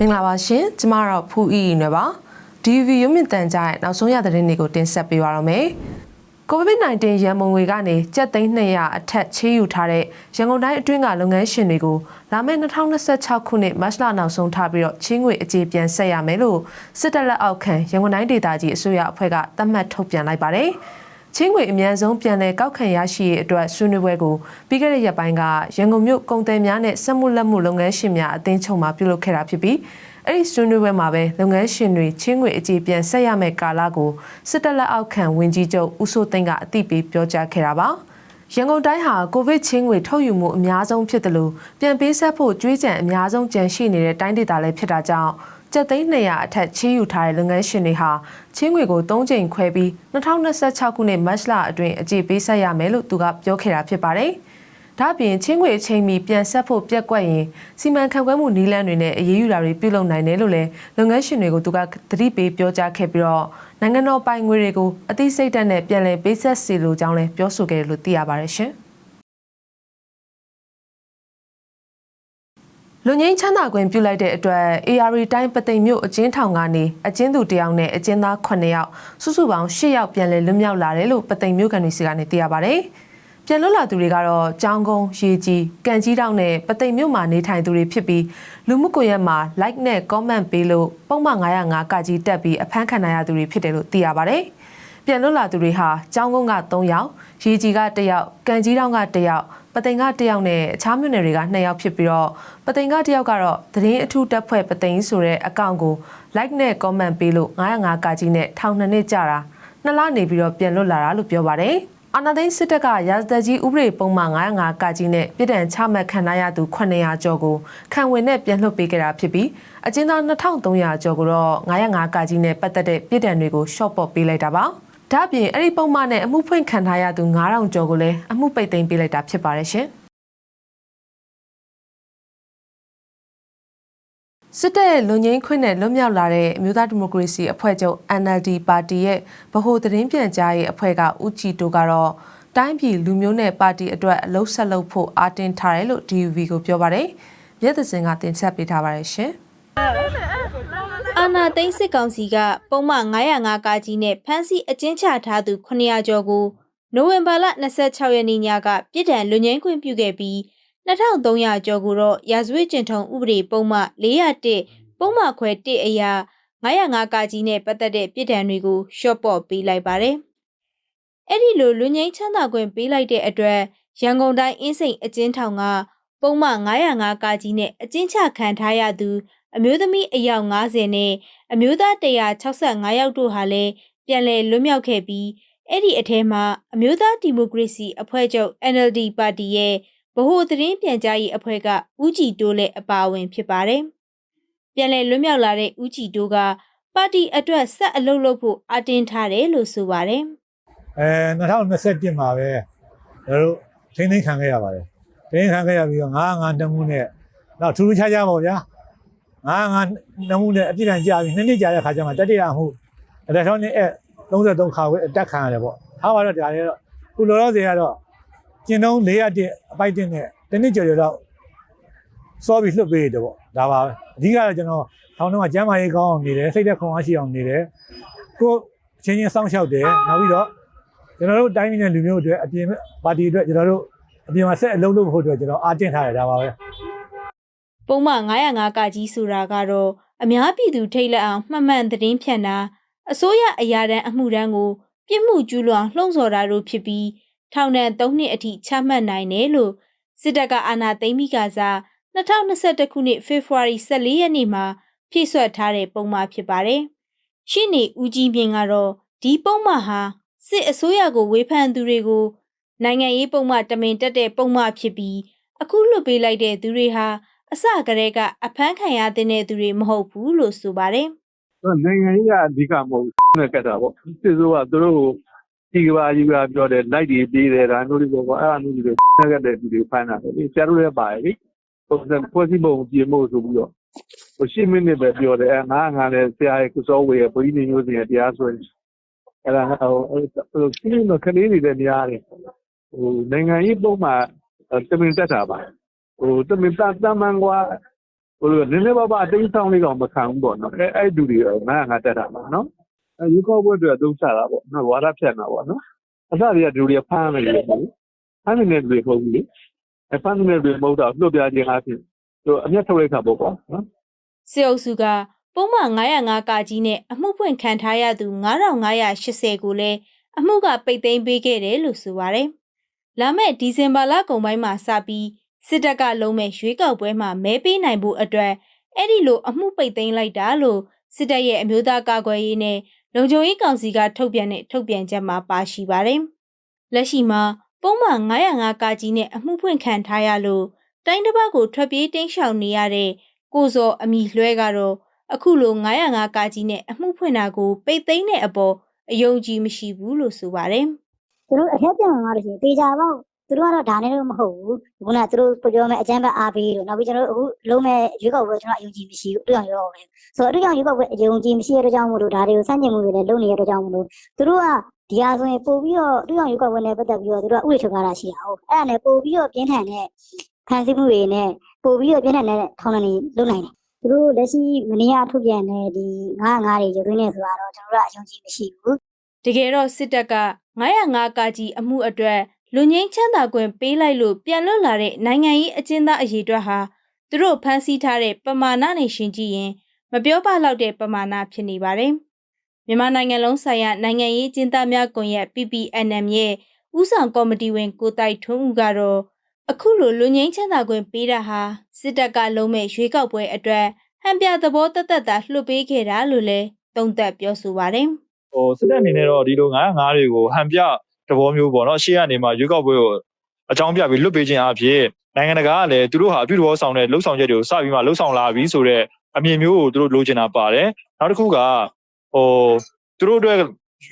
မင်္ဂလာပါရှင်ကျမတော့ဖူးအီအီနွယ်ပါ DV ရုံမြင့်တန်ကြရဲ့နောက်ဆုံးရသတင်းတွေကိုတင်ဆက်ပေးပါရမယ် COVID-19 ရန်ပုံငွေကနေကျပ်သိန်း200အထက်ချေးယူထားတဲ့ရန်ကုန်တိုင်းအတွင်းကလုပ်ငန်းရှင်တွေကိုလာမယ့်2026ခုနှစ်မတ်လနောက်ဆုံးထားပြီးတော့ချင်းငွေအကြေပြန်ဆက်ရမယ်လို့စစ်တပ်လက်အောက်ခံရန်ကုန်တိုင်းဒေသကြီးအစိုးရအဖွဲ့ကသတ်မှတ်ထုတ်ပြန်လိုက်ပါတယ်။ ချင်းငွေအမြန်ဆုံးပြန်လည်ကောက်ခံရရှိရေးအတွက်ဆွေးနွေးပွဲကိုပြီးခဲ့တဲ့ရက်ပိုင်းကရန်ကုန်မြို့ကုန်သည်များနဲ့စက်မှုလက်မှုလုပ်ငန်းရှင်များအသင်းချုပ်မှပြုလုပ်ခဲ့တာဖြစ်ပြီးအဲ့ဒီဆွေးနွေးပွဲမှာပဲလုပ်ငန်းရှင်တွေချင်းငွေအကြေပြန်ဆက်ရမယ့်ကာလကိုစစ်တပ်လက်အောက်ခံဝင်ကြီးချုပ်ဦးစိုးသိန်းကအသိပေးပြောကြားခဲ့တာပါ။ရန်ကုန်တိုင်းဟာကိုဗစ်ချင်းငွေထုတ်ယူမှုအများဆုံးဖြစ်တယ်လို့ပြန်ပေးဆက်ဖို့ကြွေးကြံအများဆုံးကြံရှိနေတဲ့တိုင်းဒေသလည်းဖြစ်တာကြောင့် ကျပ်သိန်း200အထက်ချေးယူထားတဲ့လုပ်ငန်းရှင်တွေဟာချင်းငွေကို3ကြိမ်ခွဲပြီး2026ခုနှစ်မတ်လအတွင်းအကြေပေးဆက်ရမယ်လို့သူကပြောခဲ့တာဖြစ်ပါတယ်။ဒါ့အပြင်ချင်းငွေအချိန်မီပြန်ဆက်ဖို့ပြက်ကွက်ရင်စီမံခန့်ခွဲမှုနည်းလမ်းတွေနဲ့အရေးယူတာတွေပြုလုပ်နိုင်တယ်လို့လည်းလုပ်ငန်းရှင်တွေကိုသူကသတိပေးပြောကြားခဲ့ပြီးတော့နိုင်ငံတော်ပိုင်ငွေတွေကိုအသိစိတ်ဓာတ်နဲ့ပြန်လည်ပေးဆက်စီလိုကြောင်းလည်းပြောဆိုခဲ့တယ်လို့သိရပါတယ်ရှင်။ လူငင်းချမ်းသာခွင့်ပြုလိုက်တဲ့အတွက် AR တိုင်းပသိမ်မြို့အကျဉ်းထောင်ကနေအကျဉ်းသူတယောက်နဲ့အကျဉ်းသား9ယောက်စုစုပေါင်း10ယောက်ပြန်လည်လွတ်မြောက်လာတယ်လို့ပသိမ်မြို့ကန်တွေစီကနေသိရပါဗျ။ပြန်လွတ်လာသူတွေကတော့ကြောင်းကုန်းရေကြီးကံကြီးတောက်နဲ့ပသိမ်မြို့မှာနေထိုင်သူတွေဖြစ်ပြီးလူမှုကွန်ရက်မှာ like နဲ့ comment ပေးလို့ပုံမှန်905ကကြီးတက်ပြီးအဖမ်းခံရသူတွေဖြစ်တယ်လို့သိရပါဗျ။ ပြန်လွတ်လာသူတွေဟာကျောင်းကုန်းက3ယောက်ရေကြီးက1ယောက်ကံကြီးတောင်က1ယောက်ပသိမ်က1ယောက်နဲ့အခြားမြို့နယ်တွေက2ယောက်ဖြစ်ပြီးတော့ပသိမ်က1ယောက်ကတော့သတင်းအထူးတက်ဖွဲ့ပသိမ်ဆိုတဲ့အကောင့်ကို like နဲ့ comment ပေးလို့905ကကြီးနဲ့ထောင်နှစ်နှစ်ကြာတာနှစ်လနေပြီးတော့ပြန်လွတ်လာတာလို့ပြောပါတယ်အာနာသိန်းစစ်တပ်ကရာဇသက်ကြီးဥပဒေပုံမှန်905ကကြီးနဲ့ပြည်တံချမှတ်ခံရသူ900ကျော်ကိုခံဝင်နဲ့ပြန်လွှတ်ပေးခဲ့တာဖြစ်ပြီးအကျဉ်းသား2300ကျော်ကိုတော့905ကကြီးနဲ့ပတ်သက်တဲ့ပြည်တံတွေကိုရှော့ပေါ့ပေးလိုက်တာပါ။ ဒါ့အပြင်အဲ့ဒီပုံမှန်နဲ့အမှုဖွင့်ခံထားရသူ9000ကျော်ကိုလည်းအမှုပိတ်သိမ်းပေးလိုက်တာဖြစ်ပါတယ်ရှင်။စစ်တပ်ရဲ့လူငင်းခွင့်နဲ့လွတ်မြောက်လာတဲ့အမျိုးသားဒီမိုကရေစီအဖွဲ့ချုပ် NLD ပါတီရဲ့ဗဟိုသတင်းပြန်ကြားရေးအဖွဲ့ကဦးကြည်တိုကတော့တိုင်းပြည်လူမျိုးနဲ့ပါတီအတွက်အလုံးဆက်လုပ်ဖို့အားတင်းထားတယ်လို့ DUV ကိုပြောပါတယ်။မြတ်သစင်ကတင်ဆက်ပေးထားပါတယ်ရှင်။ အာနာသိန်းစစ်ကောင်စီကပုံမှန်905ကကြီးနဲ့ဖမ်းဆီးအကျဉ်းချထားသူ900ကျော်ကိုနိုဝင်ဘာလ26ရက်နေ့ညကပြည်ထံလွန်ငင်းခွင့်ပြုခဲ့ပြီး2300ကျော်ကိုတော့ရာဇဝတ်ကျင့်ထုံးဥပဒေပုံမှန်401ပုံမှန်ခွဲ1အရာ905ကကြီးနဲ့ပတ်သက်တဲ့ပြည်ထံတွေကိုရှော့ပေါ့ပေးလိုက်ပါတယ်။အဲ့ဒီလိုလွန်ငင်းချမ်းသာခွင့်ပေးလိုက်တဲ့အတွက်ရန်ကုန်တိုင်းအင်းစိန်အကျဉ်းထောင်က ပုံမှန်905ကကြီးနဲ့အကျဉ်းချခံထားရသူ အမျိုးသမီးအယောက်90နဲ့အမျိုးသား165ယောက်တို့ဟာလည်းပြန်လည်လွတ်မြောက်ခဲ့ပြီးအဲ့ဒီအထဲမှာအမျိုးသားဒီမိုကရေစီအဖွဲ့ချုပ် NLD ပါတီရဲ့ဗဟိုသတင်းပြန်ကြားရေးအဖွဲ့ကဦးကြည်တိုးလည်းအပါအဝင်ဖြစ်ပါတယ်။ပြန်လည်လွတ်မြောက်လာတဲ့ဦးကြည်တိုးကပါတီအတွက်ဆက်အလုပ်လုပ်ဖို့အတင်းထားတယ်လို့ဆိုပါတယ်အဲ2021မှာပဲကျွန်တော်တို့ထိန်းသိမ်းခံခဲ့ရပါတယ် ထိန်းသိမ်းခံခဲ့ရပြီးတော့905တမှုနဲ့နောက်ထူးထူးခြားခြားပေါ့ဗျာ905တမှုနဲ့အပြစ်ဒဏ်ကြာပြီးနှစ်နှစ်ကြာတဲ့ခါကျမှတတိယမှုအလက်ထရောနစ်အက်33ခါဝဲအတက်ခံရတယ်ပေါ့ထားပါတော့ဒါလည်းတော့ခုလောလောဆယ်ကတော့ကျင်းတုံး401အပိုက်တင်နဲ့တနစ်ကျော်ကျော်တော့စောပြီးလွတ်ပေးတယ်ပေါ့ဒါပါပဲအဓိကတော့ကျွန်တော်ထောင်ထဲမှာကျမ်းမာရေးကောင်းအောင်နေတယ်စိတ်သက်ခွန်အားရှိအောင်နေတယ်ကိုယ်အချင်းချင်းစောင့်ရှောက်တယ်နောက်ပြီးတော့ကျွန်တော်တို့တိုင်းပြည်နဲ့လူမျိုးတွေအတွက်အပြင်ပါတီအတွက်ကျွန်တော်တို့ အပြင်မှာဆက်အလုပ်လုပ်ဖို့အတွက်ကျွန်တော်အားတင်ထားရတာပါပဲ။ပုံမှန်905ကကြီးဆိုတာကတော့အများပြည်သူထိတ်လက်အောင်မှတ်မှန်သတင်းဖြန့်တာအစိုးရအရာတန်းအမှုတန်းကိုပြစ်မှုကျူးလွန်လှုံ့ဆော်တာတို့ဖြစ်ပြီးထောင်ဒဏ်3နှစ်အထိချမှတ်နိုင်တယ်လို့စစ်တပ်ကအာဏာသိမ်းပြီးကစား2021ခုနှစ်ဖေဖော်ဝါရီ14ရက်နေ့မှာဖြည့်ဆွတ်ထားတဲ့ပုံမှန်ဖြစ်ပါတယ်။ရှင်းနေဦးကြီးမြင့်ကတော့ဒီပုံမှန်ဟာစစ်အစိုးရကိုဝေဖန်သူတွေကို နိုင်ငံရေးပုံမှန်တမင်တက်တဲ့ပုံမှန်ဖြစ်ပြီးအခုလွတ်ပေးလိုက်တဲ့သူတွေဟာအစကတည်းကအဖမ်းခံရတဲ့သူတွေမဟုတ်ဘူးလို့ဆိုပါတယ်နိုင်ငံရေးကအဓိကမဟုတ်ဘူးနဲ့ကတ်တာပေါ့စစ်စိုးကသူတို့ကိုဒီကဘာယူကပြောတယ်လိုက်တွေပြေးတယ်ဒါမျိုးတွေပေါ့အဲ့ဒါမျိုးတွေနဲ့ကတ်တဲ့သူတွေဖမ်းတာလေဆရာတို့လည်းပါတယ်လေပုံစံဖွဲ့စည်းပုံပြင်ဖို့ဆိုပြီးတော့ဟို10မိနစ်ပဲပြောတယ်အဲငါငါလည်းဆရာရဲ့ကုစောဝေရဲ့ဘုရားနေမျိုးစင်ရဲ့တရားစွဲအဲ့ဒါဟိုဟိုရှင်းလို့ခလေးနေတဲ့များတယ် ဟိုနိုင်ငံရေးပုံမှန်တမင်တက်တာပါဟိုတမင်တတမန်ကွာဟိုလိုနည်းနည်းပါးပါအတိတ်ဆောင်လေးကောင်မခံဘူးပေါ့နော်အဲအဲ့လူတွေတော့ငါငါတက်တာပါနော်အဲယူကောဘွဲတွေအသုံးချတာပေါ့နော်ဝါဒဖြတ်တာပေါ့နော်အစတွေကလူတွေဖမ်းနေတယ်လေဖမ်းနေတဲ့လူတွေပုံကြီးလေဖမ်းနေတဲ့လူတွေမဟုတ်တော့လွတ်ပြခြင်းအဖြစ်သူအမျက်ထုတ်လိုက်တာပေါ့ကွာနော်စစ်အုပ်စုကပုံမှန်905ကကြီးနဲ့အမှုဖွင့်ခံထားရသူ9580ကိုလည်းအမှုကပိတ်သိမ်းပေးခဲ့တယ်လို့ဆိုပါတယ်။ လာမယ့်ဒီဇင်ဘာလကုန်ပိုင်းမှာစပြီးစစ်တပ်ကလုံးမဲ့ရွေးကောက်ပွဲမှာမဲပေးနိုင်ဖို့အတွက်အဲ့ဒီလိုအမှုပိတ်သိမ်းလိုက်တာလို့စစ်တပ်ရဲ့အမျိုးသားကာကွယ်ရေးနဲ့လုံခြုံရေးကောင်စီကထုတ်ပြန်တဲ့ထုတ်ပြန်ချက်မှာပါရှိပါတယ်။လက်ရှိမှာပုံမှန်905ကကြီးနဲ့အမှုဖွင့်ခံထားရလို့တိုင်းတစ်ပတ်ကိုထွက်ပြေးတိမ်းရှောင်နေရတဲ့ကိုစောအမိလွှဲကတော့အခုလို905ကကြီးနဲ့အမှုဖွင့်တာကိုပိတ်သိမ်းတဲ့အပေါ်အယုံကြည်မရှိဘူးလို့ဆိုပါတယ် သူတို့အထက်ပြန်လာလို့ရှိရင်တေချာပေါ့သူတို့ကတော့ဒါနဲ့တော့မဟုတ်ဘူးခုနကသူတို့ပြောမဲ့အကြမ်းဖက်အားပေးလို့နောက်ပြီးကျွန်တော်တို့အခုလုံးမဲ့ရွေးကောက်ပွဲကျွန်တော်အယုံကြည်မရှိဘူးအတူအောင်ရောပဲဆိုတော့အတူအောင်ရွေးကောက်ပွဲအယုံကြည်မရှိတဲ့အတွက်ကြောင့်မို့လို့ဒါတွေကိုစန့်ကျင်မှုတွေလည်းလုပ်နေတဲ့အတွက်ကြောင့်မို့လို့သူတို့ကဒီဟာဆိုရင်ပို့ပြီးတော့အတူအောင်ရွေးကောက်ပွဲနဲ့ပတ်သက်ပြီးတော့သူတို့ကဥပဒေထုတ်ထားတာရှိတာဟုတ်အဲ့ဒါနဲ့ပို့ပြီးတော့ပြင်းထန်တဲ့ခံစည်းမှုတွေနဲ့ပို့ပြီးတော့ပြင်းထန်တဲ့ထောင်ဒဏ်တွေလုပ်နိုင်တယ်သူတို့လက်ရှိမနေ့ကထုတ်ပြန်တဲ့ဒီ905တွေရုပ်သွင်းနေဆိုတာတော့ကျွန်တော်တို့ကအယုံကြည်မရှိဘူး။တကယ်တော့စစ်တပ်က 905ကကြီးအမှုအတွက်လူငင်းချမ်းသာခွင့်ပေးလိုက်လို့ပြန်လွတ်လာတဲ့နိုင်ငံရေးအကျဉ်းသားအရေးအတွက်ဟာသူတို့ဖမ်းဆီးထားတဲ့ပမာဏနဲ့ရှင်ကြည့်ရင်မပြောပလောက်တဲ့ပမာဏဖြစ်နေပါတယ်။မြန်မာနိုင်ငံလုံးဆိုင်ရာနိုင်ငံရေးအကျဉ်းသားများကွန်ရက် PPNM ရဲ့ဦးဆောင်ကော်မတီဝင်ကိုတိုက်ထွန်းဦးကတော့အခုလိုလူငင်းချမ်းသာခွင့်ပေးတာဟာစစ်တပ်ကလုံးမဲ့ရွေးကောက်ပွဲအတွက်ဟန်ပြသဘောတသက်တာလွှတ်ပေးခဲ့တာလို့လည်းသုံးသပ်ပြောဆိုပါတယ်။ ဟိုစစ်တပ်အနေနဲ့တော့ဒီလို905တွေကိုဟန်ပြတဘောမျိုးပေါ့နော်ရှေ့ကနေမှရွေးကောက်ပွဲကိုအကြောင်းပြပြီးလွတ်ပေးခြင်းအဖြစ်နိုင်ငံတကာကလည်းသူတို့ဟာအပြုသဘောဆောင်တဲ့လှုပ်ဆောင်ချက်တွေကိုစပြီးမှလှုပ်ဆောင်လာပြီဆိုတော့အမြင်မျိုးကိုသူတို့လိုချင်တာပါတယ်နောက်တစ်ခုကဟိုသူတို့အတွက်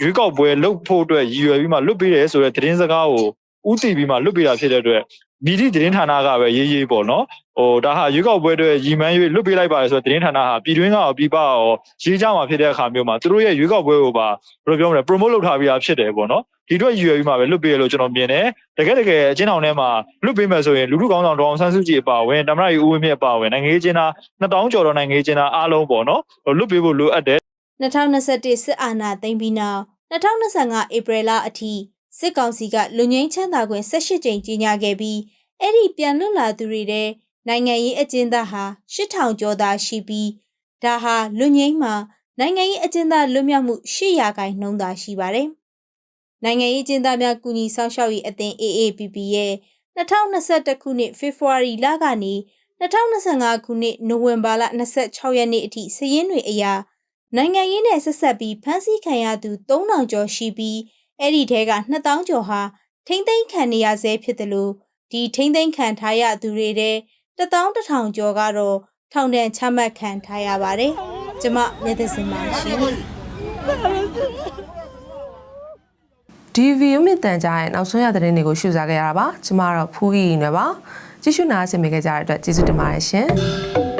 ရွေးကောက်ပွဲလှုပ်ဖို့အတွက်ရည်ရွယ်ပြီးမှလွတ်ပေးတယ်ဆိုတဲ့သတင်းစကားကိုဥတည်ပြီးမှလွတ်ပေးတာဖြစ်တဲ့အတွက် မီဒီသတင်းဌာနကပဲရေးရေးပေါ့နော်ဟိုဒါဟာရွေးကောက်ပွဲအတွက်ရည်မှန်း၍လွတ်ပေးလိုက်ပါတယ်ဆိုတဲ့သတင်းဌာနဟာပြည်တွင်းကရောပြည်ပကရောရေးကြမှာဖြစ်တဲ့အခါမျိုးမှာသူတို့ရဲ့ရွေးကောက်ပွဲကိုပါဘယ်လိုပြောမလဲ promote လုပ်ထားပြီးသားဖြစ်တယ်ပေါ့နော်ဒီအတွက်ရည်ရွယ်ပြီးမှပဲလွတ်ပေးရလို့ကျွန်တော်မြင်တယ်တကယ်တကယ်အချင်းတောင်ထဲမှာလွတ်ပေးမယ်ဆိုရင်လူထုကောင်းဆောင်ဒေါအောင်ဆန်းစုကြည်အပါအဝင်တမရကြီးဦးဝင်းမြင့်အပါအဝင်နိုင်ငံရေးချင်းသား2000ကျော်တော်နိုင်ငံရေးချင်းသားအားလုံးပေါ့နော်ဟိုလွတ်ပေးဖို့လိုအပ်တယ်2021စစ်အာဏာသိမ်းပြီးနောက်2025ဧပြီလအထိ စစ်ကောင်စီကလူငင်းချမ်းသာခွင့်18ကြိမ်ကြီးညာခဲ့ပြီးအဲ့ဒီပြန်လွတ်လာသူတွေတဲ့နိုင်ငံရေးအကျဉ်းသားဟာ8000ကျော်သာရှိပြီးဒါဟာလူငင်းမှာနိုင်ငံရေးအကျဉ်းသားလွတ်မြောက်မှု800ခိုင်နှုန်းသာရှိပါတယ်။နိုင်ငံရေးအကျဉ်းသားများကူညီဆောင်ရှောက်ရေးအသင်း AAPP ရဲ့2021ခုနှစ်ဖေဖော်ဝါရီလကနေ2025ခုနှစ်နိုဝင်ဘာလ26ရက်နေ့အထိစာရင်းတွေအရနိုင်ငံရေးနဲ့ဆက်ဆက်ပြီးဖမ်းဆီးခံရသူ3000ကျော်ရှိပြီး အဲ့ဒီထဲက2000ကျော်ဟာထိမ့်သိမ်းခံနေရဆဲဖြစ်တယ်လို့ဒီထိမ့်သိမ်းခံထားရသူတွေတဲ့11000ကျော်ကတော့ထောင်ဒဏ်ချမှတ်ခံထားရပါတယ်။ကျမမျက်သစင်ပါရှင်ဒီဗီယိုမြင့်တန်ကြားရဲ့နောက်ဆုံးရသတင်းတွေကိုရှုစားခဲ့ရတာပါကျမကတော့ဖူးကြီးနေပါကြည့်ရှုနားဆင်ပေးကြတဲ့အတွက်ကျေးဇူးတင်ပါတယ်ရှင်